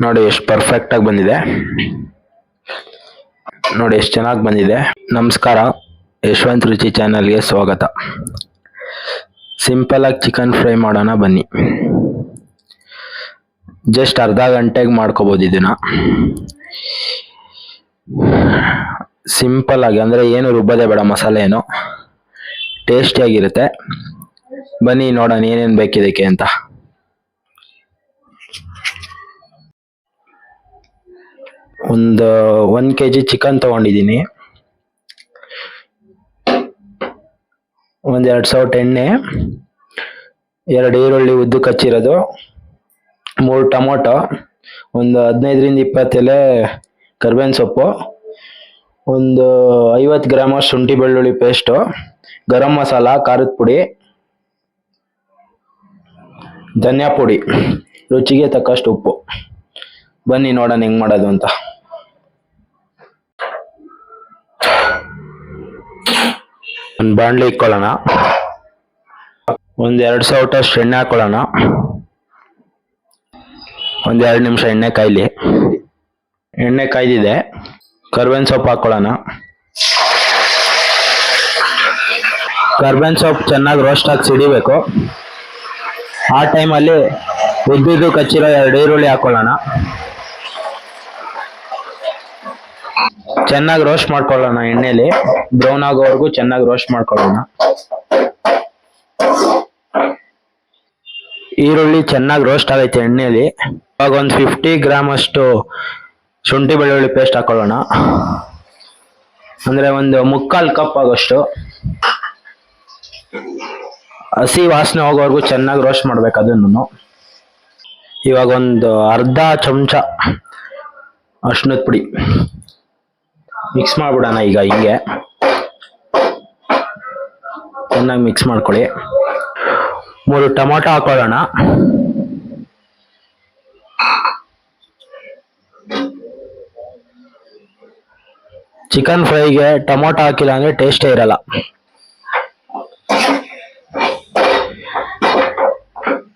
ನೋಡಿ ಎಷ್ಟು ಪರ್ಫೆಕ್ಟ್ ಆಗಿ ಬಂದಿದೆ. ನೋಡಿ ಎಷ್ಟು ಚೆನ್ನಾಗಿ ಬಂದಿದೆ. ನಮಸ್ಕಾರ, ಯಶವಂತ್ ರುಚಿ ಚಾನಲ್ಗೆ ಸ್ವಾಗತ. ಸಿಂಪಲ್ ಆಗಿ ಚಿಕನ್ ಫ್ರೈ ಮಾಡೋಣ ಬನ್ನಿ. ಜಸ್ಟ್ ಅರ್ಧ ಗಂಟೆಗೆ ಮಾಡ್ಕೋಬೋದು ಇದನ್ನ. ಸಿಂಪಲ್ ಆಗಿ, ಅಂದ್ರೆ ಏನು ರುಬ್ಬದೆ ಬೇಡ, ಮಸಾಲೆ ಏನು. ಟೇಸ್ಟಿಯಾಗಿರುತ್ತೆ ಬನ್ನಿ ನೋಡೋಣ ಏನೇನು ಬೇಕಿದಕ್ಕೆ ಅಂತ. ಒಂದು ಒನ್ ಕೆ ಜಿ ಚಿಕನ್ ತಗೊಂಡಿದ್ದೀನಿ ಒಂದು ಎರಡು ಸಾವಿರ ಎಣ್ಣೆ ಎರಡು ಈರುಳ್ಳಿ ಉದ್ದು ಕಚ್ಚಿರೋದು ಮೂರು ಟೊಮೊಟೊ, ಒಂದು ಹದಿನೈದರಿಂದ ಇಪ್ಪತ್ತು ಎಲೆ ಕರ್ಬೇವಿನ ಸೊಪ್ಪು, ಒಂದು ಐವತ್ತು ಗ್ರಾಮ ಶುಂಠಿ ಬೆಳ್ಳುಳ್ಳಿ ಪೇಸ್ಟು ಗರಂ ಮಸಾಲ, ಖಾರದ ಪುಡಿ, ಧನಿಯಾ ಪುಡಿ. ರುಚಿಗೆ ತಕ್ಕಷ್ಟು ಉಪ್ಪು. ಬನ್ನಿ ನೋಡೋಣ ಹೆಂಗೆ ಮಾಡೋದು ಅಂತ. ಒಂದು ಬಾಣಲಿ ಇಕ್ಕೊಳ್ಳೋಣ ಒಂದ್ ಎರಡು ಸೌಟಷ್ಟು ಎಣ್ಣೆ ಹಾಕೊಳ್ಳೋಣ. ಒಂದ್ ಎರಡು ನಿಮಿಷ ಎಣ್ಣೆ ಕಾಯ್ಲಿ. ಎಣ್ಣೆ ಕಾಯ್ದಿದೆ. ಕರ್ಬೇವಿನ ಸೊಪ್ಪು ಹಾಕೊಳ್ಳೋಣ. ಕರ್ಬೇವಿನ ಸೊಪ್ಪು ಚೆನ್ನಾಗಿ ರೋಸ್ಟ್ ಹಾಕಿ ಸಿಡಿಬೇಕು. ಆ ಟೈಮಲ್ಲಿ ಉದ್ದಿದ್ದು ಕಚ್ಚಿರೋ ಎರಡು ಈರುಳ್ಳಿ ಹಾಕೊಳ್ಳೋಣ. ಚೆನ್ನಾಗಿ ರೋಸ್ಟ್ ಮಾಡ್ಕೊಳ್ಳೋಣ ಎಣ್ಣೆಲಿ. ಬ್ರೌನ್ ಆಗೋವರೆಗೂ ಚೆನ್ನಾಗಿ ರೋಸ್ಟ್ ಮಾಡ್ಕೊಳ್ಳೋಣ. ಈರುಳ್ಳಿ ಚೆನ್ನಾಗಿ ರೋಸ್ಟ್ ಆಗೈತೆ ಎಣ್ಣೆಲಿ. ಇವಾಗ ಒಂದು ಫಿಫ್ಟಿ ಗ್ರಾಮ್ ಅಷ್ಟು ಶುಂಠಿ ಬೆಳ್ಳುಳ್ಳಿ ಪೇಸ್ಟ್ ಹಾಕೊಳ್ಳೋಣ. ಅಂದ್ರೆ ಒಂದು ಮುಕ್ಕಾಲು ಕಪ್ ಆಗೋಷ್ಟು. ಹಸಿ ವಾಸನೆ ಹೋಗೋವರೆಗೂ ಚೆನ್ನಾಗಿ ರೋಸ್ಟ್ ಮಾಡ್ಬೇಕು ಅದನ್ನು ಇವಾಗ ಒಂದು ಅರ್ಧ ಚಮಚ ಅರ್ಶಿನದ ಪುಡಿ. ಮಿಕ್ಸ್ ಮಾಡ್ಬಿಡೋಣ ಈಗ ಹೀಗೆ. ಚೆನ್ನಾಗಿ ಮಿಕ್ಸ್ ಮಾಡ್ಕೊಳ್ಳಿ. ಮೂರು ಟೊಮೊಟೊ ಹಾಕೊಳ್ಳೋಣ. ಚಿಕನ್ ಫ್ರೈಗೆ ಟೊಮೊಟೊ ಹಾಕಿಲ್ಲ ಅಂದ್ರೆ ಟೇಸ್ಟೇ ಇರಲ್ಲ.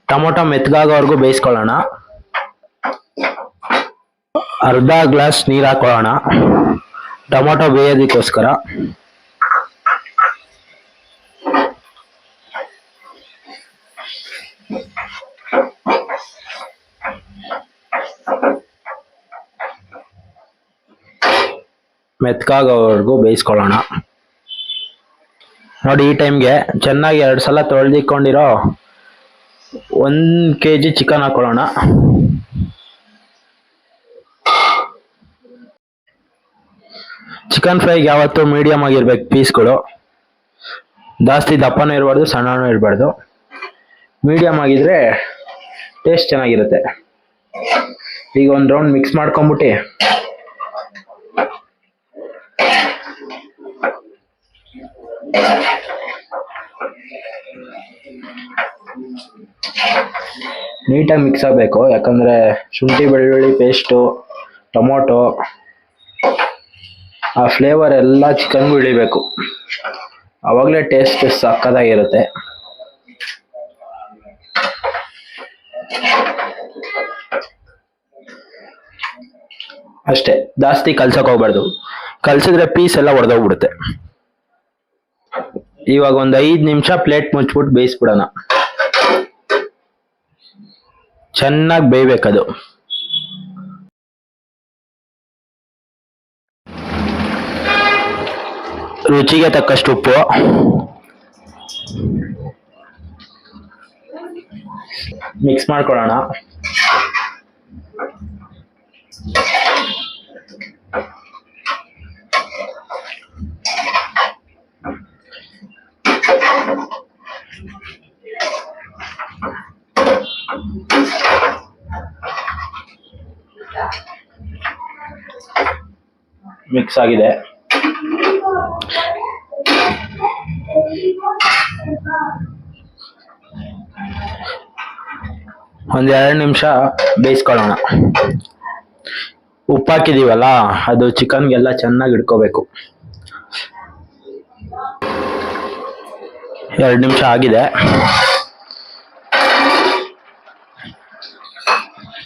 ಟೊಮೊಟೊ ಮೆತ್ತಗಾಗೋವರೆಗೂ ಬೇಯಿಸ್ಕೊಳ್ಳೋಣ. ಅರ್ಧ ಗ್ಲಾಸ್ ನೀರು ಹಾಕೊಳ್ಳೋಣ. ಟೊಮೊಟೊ ಬೇಯೋದಕ್ಕೋಸ್ಕರ. ಮೆತ್ಕಾಗೋವರೆಗೂ ಬೇಯಿಸ್ಕೊಳ್ಳೋಣ. ನೋಡಿ ಈ ಟೈಮ್ಗೆ ಚೆನ್ನಾಗಿ ಎರಡು ಸಲ ತೊಳೆದಿಕ್ಕೊಂಡಿರೋ ಒಂದು ಕೆ ಜಿ ಚಿಕನ್ ಹಾಕೊಳ್ಳೋಣ. ಚಿಕನ್ ಫ್ರೈಗೆ ಯಾವತ್ತೂ ಮೀಡಿಯಮ್ ಆಗಿರ್ಬೇಕು ಪೀಸ್ಗಳು ಜಾಸ್ತಿ ದಪ್ಪನೂ ಇರಬಾರ್ದು, ಸಣ್ಣನೂ ಇರಬಾರ್ದು. ಮೀಡಿಯಮ್ ಆಗಿದ್ರೆ ಟೇಸ್ಟ್ ಚೆನ್ನಾಗಿರುತ್ತೆ. ಈಗ ಒಂದು ರೌಂಡ್ ಮಿಕ್ಸ್ ಮಾಡ್ಕೊಂಬಿಟ್ಟು. ನೀಟಾಗಿ ಮಿಕ್ಸ್ ಆಗಬೇಕು. ಯಾಕಂದರೆ ಶುಂಠಿ ಬೆಳ್ಳುಳ್ಳಿ ಪೇಸ್ಟು ಟೊಮೊಟೊ. ಆ ಫ್ಲೇವರ್ ಎಲ್ಲ ಚಿಕನ್ಗೂ ಇಳಿಬೇಕು ಅವಾಗಲೇ ಟೇಸ್ಟ್ ಸಕ್ಕದಾಗಿರುತ್ತೆ ಅಷ್ಟೇ, ಜಾಸ್ತಿ ಕಲ್ಸಕ್ ಹೋಗ್ಬಾರ್ದು. ಕಲ್ಸಿದ್ರೆ ಪೀಸ್ ಎಲ್ಲ ಒಡೆದೋಗ್ಬಿಡುತ್ತೆ. ಇವಾಗ ಒಂದು ಐದು ನಿಮಿಷ ಪ್ಲೇಟ್ ಮುಚ್ಬಿಟ್ಟು ಬೇಯಿಸ್ಬಿಡೋಣ. ಚೆನ್ನಾಗಿ ಬೇಯ್ಬೇಕದು. ರುಚಿಗೆ ತಕ್ಕಷ್ಟು ಉಪ್ಪು. ಮಿಕ್ಸ್ ಮಾಡ್ಕೊಳ್ಳೋಣ. ಮಿಕ್ಸ್ ಆಗಿದೆ. ಒಂದ್ ಎರಡು ನಿಮಿಷ ಬೇಯಿಸ್ಕೊಳ್ಳೋಣ. ಉಪ್ಪು ಹಾಕಿದೀವಲ್ಲ ಅದು ಚಿಕನ್ಗೆಲ್ಲ ಚೆನ್ನಾಗಿ ಇಟ್ಕೋಬೇಕು. ಎರಡು ನಿಮಿಷ ಆಗಿದೆ.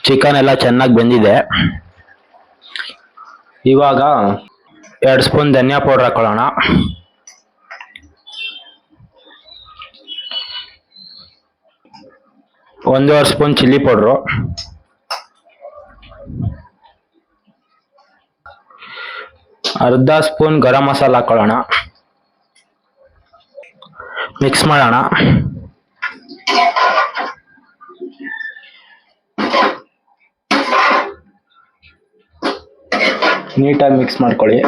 ಚಿಕನ್ ಎಲ್ಲ ಚೆನ್ನಾಗಿ ಬೆಂದಿದೆ. ಇವಾಗ ಎರಡು ಸ್ಪೂನ್ ಧನಿಯಾ ಪೌಡರ್ ಹಾಕೊಳ್ಳೋಣ. ಒಂದೂವರೆ ಸ್ಪೂನ್ ಚಿಲ್ಲಿ ಪೌಡ್ರು. ಅರ್ಧ ಸ್ಪೂನ್ ಗರಂ ಮಸಾಲ ಹಾಕೊಳ್ಳೋಣ. ಮಿಕ್ಸ್ ಮಾಡೋಣ. ನೀಟಾಗಿ ಮಿಕ್ಸ್ ಮಾಡ್ಕೊಳ್ಳಿ.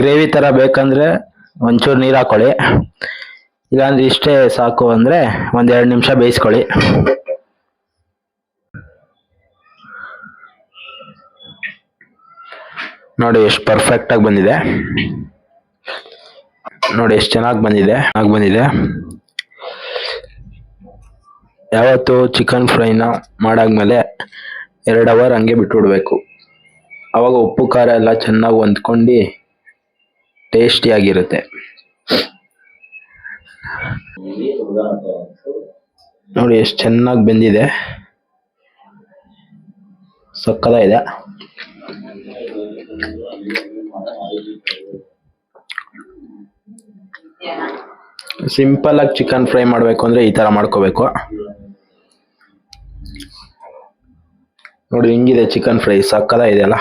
ಗ್ರೇವಿ ಥರ ಬೇಕಂದರೆ ಒಂಚೂರು ನೀರು ಹಾಕೊಳ್ಳಿ. ಇಲ್ಲಾಂದ್ರೆ ಇಷ್ಟೇ ಸಾಕು ಅಂದರೆ ಒಂದು ಎರಡು ನಿಮಿಷ ಬೇಯಿಸ್ಕೊಳ್ಳಿ. ನೋಡಿ ಎಷ್ಟು ಪರ್ಫೆಕ್ಟಾಗಿ ಬಂದಿದೆ. ನೋಡಿ ಎಷ್ಟು ಚೆನ್ನಾಗಿ ಬಂದಿದೆ. ಆಗಿ ಬಂದಿದೆ. ಯಾವತ್ತು ಚಿಕನ್ ಫ್ರೈನ ಮಾಡಾದ್ಮೇಲೆ ಎರಡು ಅವರ್ ಹಂಗೆ ಬಿಟ್ಬಿಡ್ಬೇಕು. ಅವಾಗ ಉಪ್ಪು, ಖಾರ ಎಲ್ಲ ಚೆನ್ನಾಗಿ ಹೊಂದ್ಕೊಂಡು ಟೇಸ್ಟಿಯಾಗಿರುತ್ತೆ. ನೋಡಿ ಎಷ್ಟು ಚೆನ್ನಾಗಿ ಬೆಂದಿದೆ. ಇದೆ. ಸಿಂಪಲ್ ಆಗಿ ಚಿಕನ್ ಫ್ರೈ ಮಾಡಬೇಕು ಅಂದ್ರೆ ಈ ತರ ಮಾಡ್ಕೋಬೇಕು. ನೋಡಿ ಹಿಂಗಿದೆ ಚಿಕನ್ ಫ್ರೈ, ಸಕ್ಕದ ಅಲ್ಲ